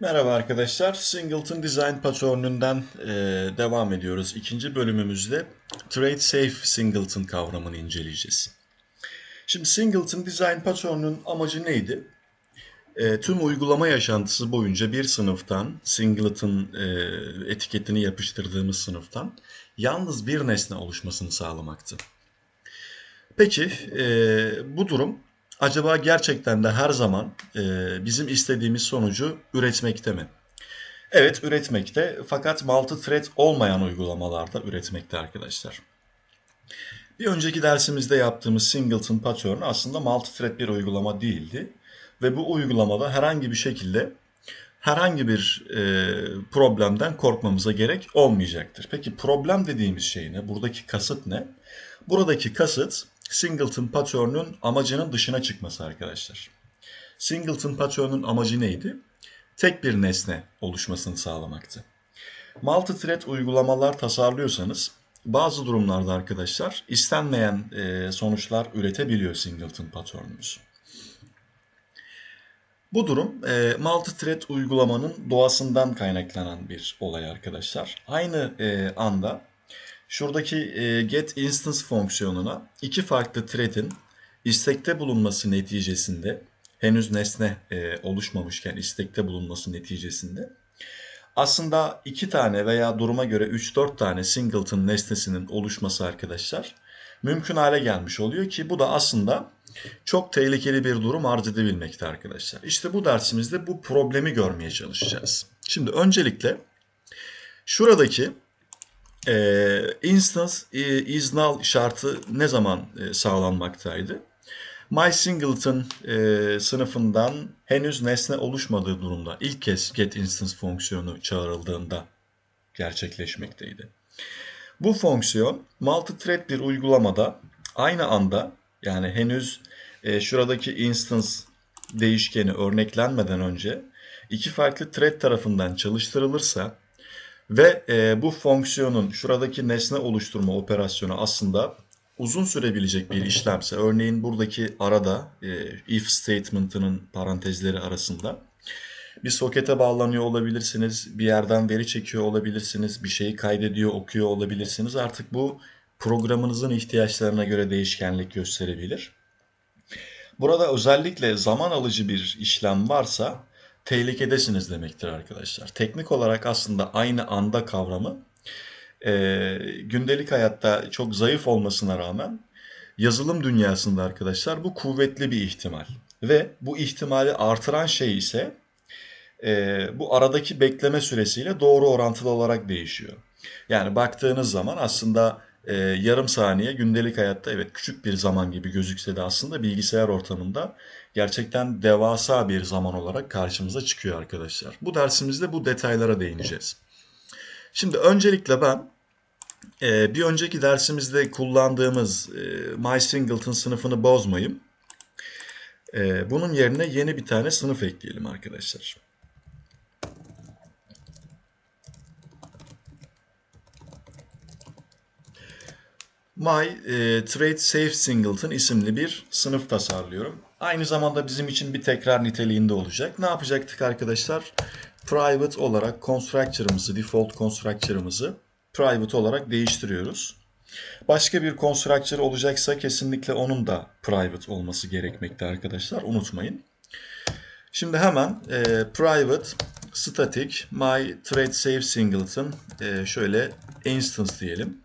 Merhaba arkadaşlar. Singleton Design Pattern'ünden e, devam ediyoruz. İkinci bölümümüzde Trade Safe Singleton kavramını inceleyeceğiz. Şimdi Singleton Design Pattern'ün amacı neydi? E, tüm uygulama yaşantısı boyunca bir sınıftan, Singleton e, etiketini yapıştırdığımız sınıftan yalnız bir nesne oluşmasını sağlamaktı. Peki e, bu durum acaba gerçekten de her zaman e, bizim istediğimiz sonucu üretmekte mi? Evet üretmekte fakat multi-thread olmayan uygulamalarda üretmekte arkadaşlar. Bir önceki dersimizde yaptığımız Singleton Pattern aslında multi-thread bir uygulama değildi. Ve bu uygulamada herhangi bir şekilde herhangi bir e, problemden korkmamıza gerek olmayacaktır. Peki problem dediğimiz şey ne? Buradaki kasıt ne? Buradaki kasıt Singleton pattern'ün amacının dışına çıkması arkadaşlar. Singleton pattern'ün amacı neydi? Tek bir nesne oluşmasını sağlamaktı. Multi-thread uygulamalar tasarlıyorsanız bazı durumlarda arkadaşlar istenmeyen e, sonuçlar üretebiliyor Singleton pattern'ümüz. Bu durum e, multi-thread uygulamanın doğasından kaynaklanan bir olay arkadaşlar. Aynı e, anda şuradaki e, get instance fonksiyonuna iki farklı thread'in istekte bulunması neticesinde henüz nesne e, oluşmamışken istekte bulunması neticesinde aslında iki tane veya duruma göre 3-4 tane singleton nesnesinin oluşması arkadaşlar mümkün hale gelmiş oluyor ki bu da aslında çok tehlikeli bir durum arz edebilmekte arkadaşlar. İşte bu dersimizde bu problemi görmeye çalışacağız. Şimdi öncelikle şuradaki e, instance e, is null şartı ne zaman e, sağlanmaktaydı? My singleton e, sınıfından henüz nesne oluşmadığı durumda ilk kez get instance fonksiyonu çağrıldığında gerçekleşmekteydi. Bu fonksiyon multi-thread bir uygulamada aynı anda yani henüz e, şuradaki instance değişkeni örneklenmeden önce iki farklı thread tarafından çalıştırılırsa ve e, bu fonksiyonun şuradaki nesne oluşturma operasyonu aslında uzun sürebilecek bir işlemse, örneğin buradaki arada e, if statement'ının parantezleri arasında bir sokete bağlanıyor olabilirsiniz, bir yerden veri çekiyor olabilirsiniz, bir şeyi kaydediyor, okuyor olabilirsiniz. Artık bu programınızın ihtiyaçlarına göre değişkenlik gösterebilir. Burada özellikle zaman alıcı bir işlem varsa tehlikedesiniz demektir arkadaşlar. Teknik olarak aslında aynı anda kavramı e, gündelik hayatta çok zayıf olmasına rağmen yazılım dünyasında arkadaşlar bu kuvvetli bir ihtimal. Ve bu ihtimali artıran şey ise e, bu aradaki bekleme süresiyle doğru orantılı olarak değişiyor. Yani baktığınız zaman aslında e, yarım saniye gündelik hayatta evet küçük bir zaman gibi gözükse de aslında bilgisayar ortamında gerçekten devasa bir zaman olarak karşımıza çıkıyor arkadaşlar. Bu dersimizde bu detaylara değineceğiz. Şimdi öncelikle ben e, bir önceki dersimizde kullandığımız e, My Singleton sınıfını bozmayayım. E, bunun yerine yeni bir tane sınıf ekleyelim arkadaşlar. My e, Trade Safe Singleton isimli bir sınıf tasarlıyorum. Aynı zamanda bizim için bir tekrar niteliğinde olacak. Ne yapacaktık arkadaşlar? Private olarak constructor'ımızı, default constructor'ımızı private olarak değiştiriyoruz. Başka bir constructor olacaksa kesinlikle onun da private olması gerekmekte arkadaşlar. Unutmayın. Şimdi hemen e, private static my trade safe singleton e, şöyle instance diyelim.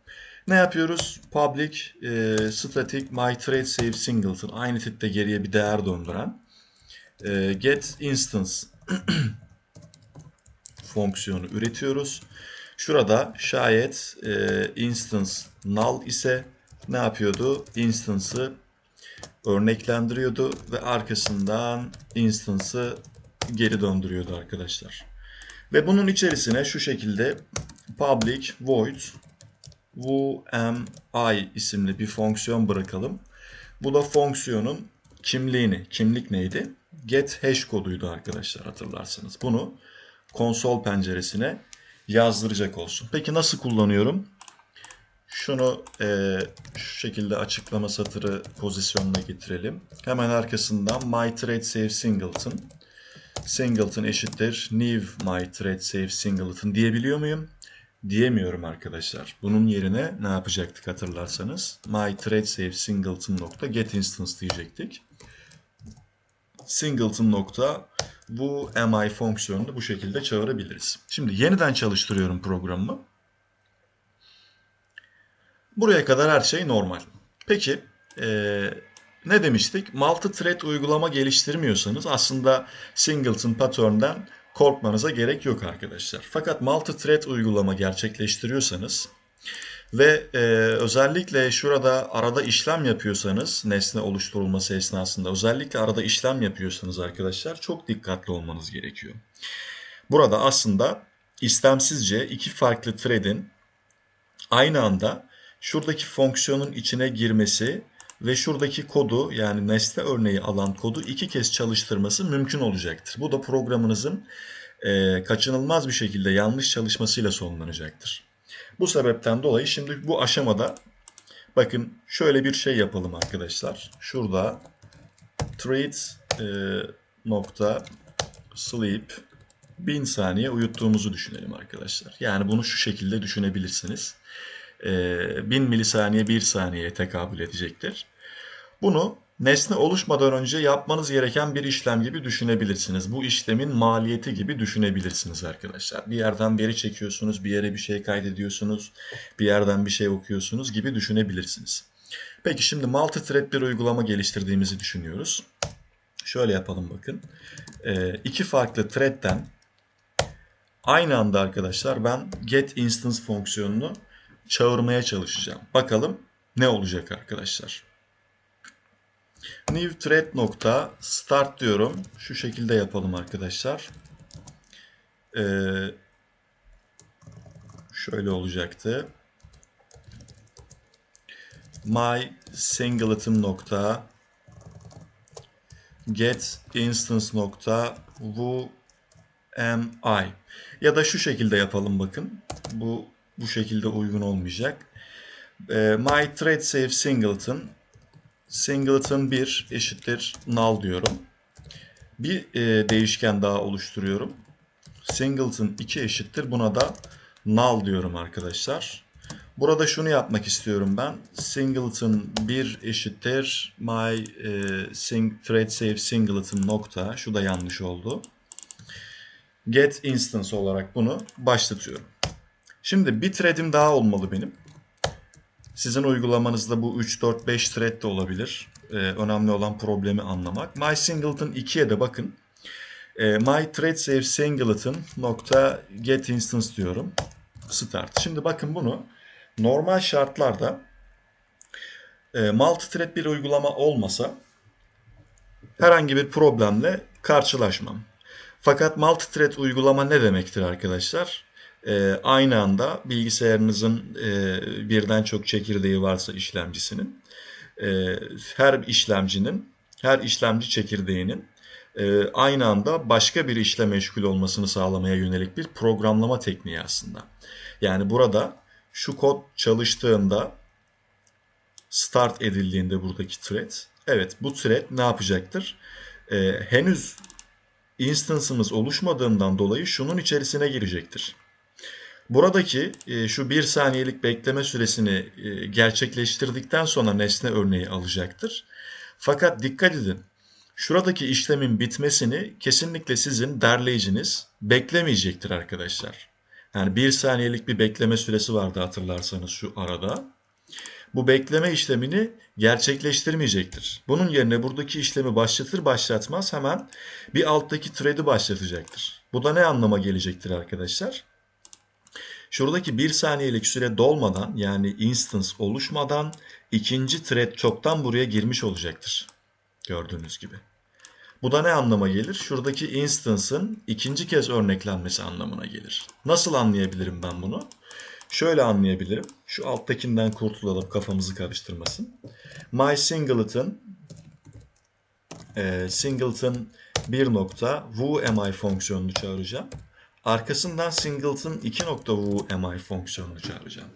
Ne yapıyoruz? Public e, static my thread save singleton aynı tipte geriye bir değer döndüren e, get instance fonksiyonu üretiyoruz. Şurada şayet e, instance null ise ne yapıyordu? Instance'ı örneklendiriyordu ve arkasından instance'ı geri döndürüyordu arkadaşlar. Ve bunun içerisine şu şekilde public void VMI isimli bir fonksiyon bırakalım. Bu da fonksiyonun kimliğini, kimlik neydi? Get hash koduydu arkadaşlar hatırlarsanız. Bunu konsol penceresine yazdıracak olsun. Peki nasıl kullanıyorum? Şunu e, şu şekilde açıklama satırı pozisyonuna getirelim. Hemen arkasından my thread save singleton singleton eşittir new my thread save singleton diyebiliyor muyum? Diyemiyorum arkadaşlar. Bunun yerine ne yapacaktık hatırlarsanız? My thread save singleton nokta get instance diyecektik. Singleton nokta bu mi fonksiyonunu bu şekilde çağırabiliriz. Şimdi yeniden çalıştırıyorum programımı. Buraya kadar her şey normal. Peki ee, ne demiştik? Multi-thread uygulama geliştirmiyorsanız aslında singleton pattern'den korkmanıza gerek yok arkadaşlar. Fakat multi-thread uygulama gerçekleştiriyorsanız ve e, özellikle şurada arada işlem yapıyorsanız nesne oluşturulması esnasında özellikle arada işlem yapıyorsanız arkadaşlar çok dikkatli olmanız gerekiyor. Burada aslında istemsizce iki farklı thread'in aynı anda şuradaki fonksiyonun içine girmesi ve şuradaki kodu yani nesne örneği alan kodu iki kez çalıştırması mümkün olacaktır. Bu da programınızın e, kaçınılmaz bir şekilde yanlış çalışmasıyla sonlanacaktır. Bu sebepten dolayı şimdi bu aşamada bakın şöyle bir şey yapalım arkadaşlar. Şurada treat e, nokta sleep 1000 saniye uyuttuğumuzu düşünelim arkadaşlar. Yani bunu şu şekilde düşünebilirsiniz. 1000 milisaniye 1 saniyeye tekabül edecektir. Bunu nesne oluşmadan önce yapmanız gereken bir işlem gibi düşünebilirsiniz. Bu işlemin maliyeti gibi düşünebilirsiniz arkadaşlar. Bir yerden veri çekiyorsunuz, bir yere bir şey kaydediyorsunuz, bir yerden bir şey okuyorsunuz gibi düşünebilirsiniz. Peki şimdi multi-thread bir uygulama geliştirdiğimizi düşünüyoruz. Şöyle yapalım bakın. İki farklı thread'den aynı anda arkadaşlar ben get instance fonksiyonunu çağırmaya çalışacağım. Bakalım ne olacak arkadaşlar. New thread nokta start diyorum. Şu şekilde yapalım arkadaşlar. Ee, şöyle olacaktı. My singleton nokta get instance nokta who am I ya da şu şekilde yapalım bakın. Bu bu şekilde uygun olmayacak. Ee, my thread save singleton singleton 1 eşittir null diyorum. Bir e, değişken daha oluşturuyorum. Singleton 2 eşittir buna da null diyorum arkadaşlar. Burada şunu yapmak istiyorum ben. Singleton 1 eşittir my e, sing, thread save singleton nokta. Şu da yanlış oldu. Get instance olarak bunu başlatıyorum. Şimdi bir thread'im daha olmalı benim. Sizin uygulamanızda bu 3, 4, 5 thread de olabilir. Ee, önemli olan problemi anlamak. My singleton 2'ye de bakın. Ee, my thread save singleton nokta get instance diyorum. Start. Şimdi bakın bunu normal şartlarda e, multi thread bir uygulama olmasa herhangi bir problemle karşılaşmam. Fakat multi thread uygulama ne demektir arkadaşlar? E, aynı anda bilgisayarınızın e, birden çok çekirdeği varsa işlemcisinin e, her işlemcinin her işlemci çekirdeğinin e, aynı anda başka bir işle meşgul olmasını sağlamaya yönelik bir programlama tekniği aslında. Yani burada şu kod çalıştığında start edildiğinde buradaki thread evet bu thread ne yapacaktır? E, henüz instance'ımız oluşmadığından dolayı şunun içerisine girecektir. Buradaki e, şu bir saniyelik bekleme süresini e, gerçekleştirdikten sonra nesne örneği alacaktır. Fakat dikkat edin. Şuradaki işlemin bitmesini kesinlikle sizin derleyiciniz beklemeyecektir arkadaşlar. Yani bir saniyelik bir bekleme süresi vardı hatırlarsanız şu arada. Bu bekleme işlemini gerçekleştirmeyecektir. Bunun yerine buradaki işlemi başlatır başlatmaz hemen bir alttaki thread'i başlatacaktır. Bu da ne anlama gelecektir arkadaşlar? Şuradaki bir saniyelik süre dolmadan yani instance oluşmadan ikinci thread çoktan buraya girmiş olacaktır. Gördüğünüz gibi. Bu da ne anlama gelir? Şuradaki instance'ın ikinci kez örneklenmesi anlamına gelir. Nasıl anlayabilirim ben bunu? Şöyle anlayabilirim. Şu alttakinden kurtulalım kafamızı karıştırmasın. My singleton e, singleton bir nokta who am I fonksiyonunu çağıracağım. Arkasından singleton 2.vu mi fonksiyonunu çağıracağım.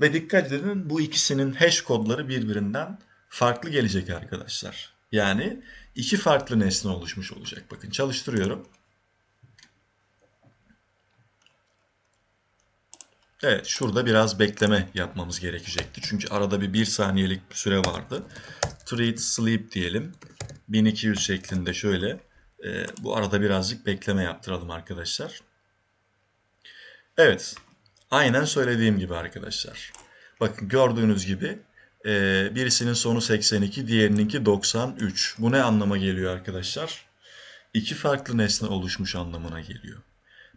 Ve dikkat edin bu ikisinin hash kodları birbirinden farklı gelecek arkadaşlar. Yani iki farklı nesne oluşmuş olacak. Bakın çalıştırıyorum. Evet şurada biraz bekleme yapmamız gerekecekti. Çünkü arada bir 1 saniyelik bir süre vardı. Treat sleep diyelim. 1200 şeklinde şöyle. E, bu arada birazcık bekleme yaptıralım arkadaşlar. Evet, aynen söylediğim gibi arkadaşlar. Bakın gördüğünüz gibi e, birisinin sonu 82, diğerininki 93. Bu ne anlama geliyor arkadaşlar? İki farklı nesne oluşmuş anlamına geliyor.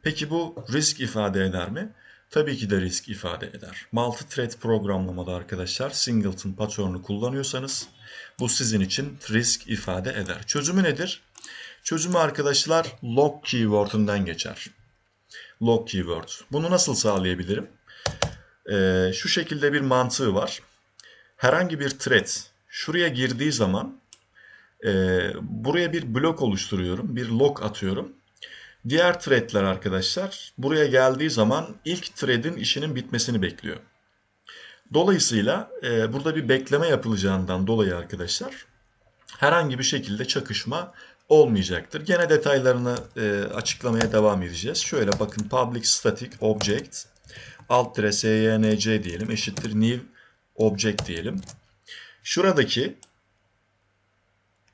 Peki bu risk ifade eder mi? Tabii ki de risk ifade eder. Multi-thread programlamada arkadaşlar singleton patern'ı kullanıyorsanız bu sizin için risk ifade eder. Çözümü nedir? Çözümü arkadaşlar log keyword'ünden geçer. Log keyword. Bunu nasıl sağlayabilirim? Ee, şu şekilde bir mantığı var. Herhangi bir thread şuraya girdiği zaman e, buraya bir blok oluşturuyorum. Bir log atıyorum. Diğer threadler arkadaşlar buraya geldiği zaman ilk thread'in işinin bitmesini bekliyor. Dolayısıyla e, burada bir bekleme yapılacağından dolayı arkadaşlar herhangi bir şekilde çakışma olmayacaktır. Gene detaylarını e, açıklamaya devam edeceğiz. Şöyle bakın public static object alt tire sync diyelim eşittir new object diyelim. Şuradaki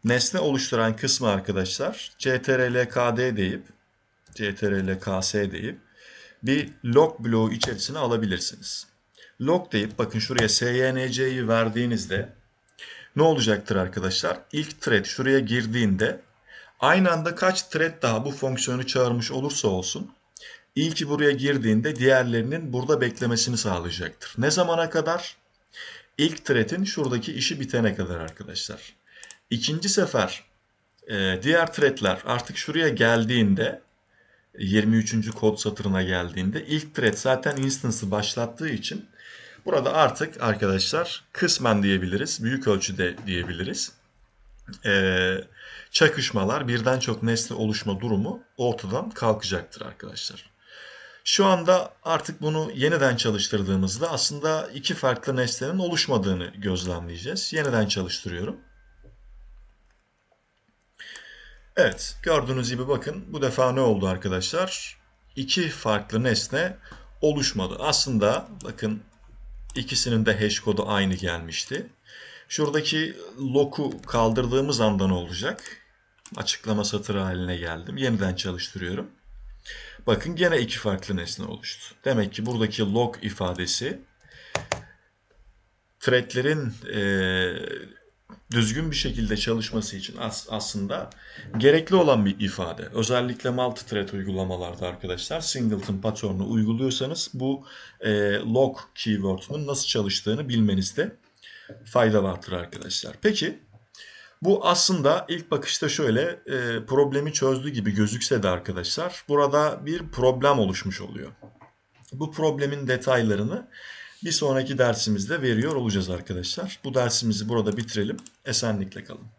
nesne oluşturan kısmı arkadaşlar ctrl kd deyip ctrl ks deyip bir log bloğu içerisine alabilirsiniz. Log deyip bakın şuraya sync'yi verdiğinizde ne olacaktır arkadaşlar? İlk thread şuraya girdiğinde aynı anda kaç thread daha bu fonksiyonu çağırmış olursa olsun ilki buraya girdiğinde diğerlerinin burada beklemesini sağlayacaktır. Ne zamana kadar? İlk thread'in şuradaki işi bitene kadar arkadaşlar. İkinci sefer e, diğer threadler artık şuraya geldiğinde 23. kod satırına geldiğinde ilk thread zaten instance'ı başlattığı için burada artık arkadaşlar kısmen diyebiliriz, büyük ölçüde diyebiliriz. Ee, çakışmalar, birden çok nesne oluşma durumu ortadan kalkacaktır arkadaşlar. Şu anda artık bunu yeniden çalıştırdığımızda aslında iki farklı nesnenin oluşmadığını gözlemleyeceğiz. Yeniden çalıştırıyorum. Evet, gördüğünüz gibi bakın bu defa ne oldu arkadaşlar? İki farklı nesne oluşmadı. Aslında bakın ikisinin de hash kodu aynı gelmişti. Şuradaki lock'u kaldırdığımız anda ne olacak? Açıklama satırı haline geldim. Yeniden çalıştırıyorum. Bakın gene iki farklı nesne oluştu. Demek ki buradaki log ifadesi threadlerin e, düzgün bir şekilde çalışması için as aslında gerekli olan bir ifade. Özellikle multi-thread uygulamalarda arkadaşlar singleton pattern'ı uyguluyorsanız bu e, log keyword'un nasıl çalıştığını bilmenizde fayda vardır arkadaşlar. Peki bu aslında ilk bakışta şöyle e, problemi çözdü gibi gözükse de arkadaşlar burada bir problem oluşmuş oluyor. Bu problemin detaylarını bir sonraki dersimizde veriyor olacağız arkadaşlar. Bu dersimizi burada bitirelim. Esenlikle kalın.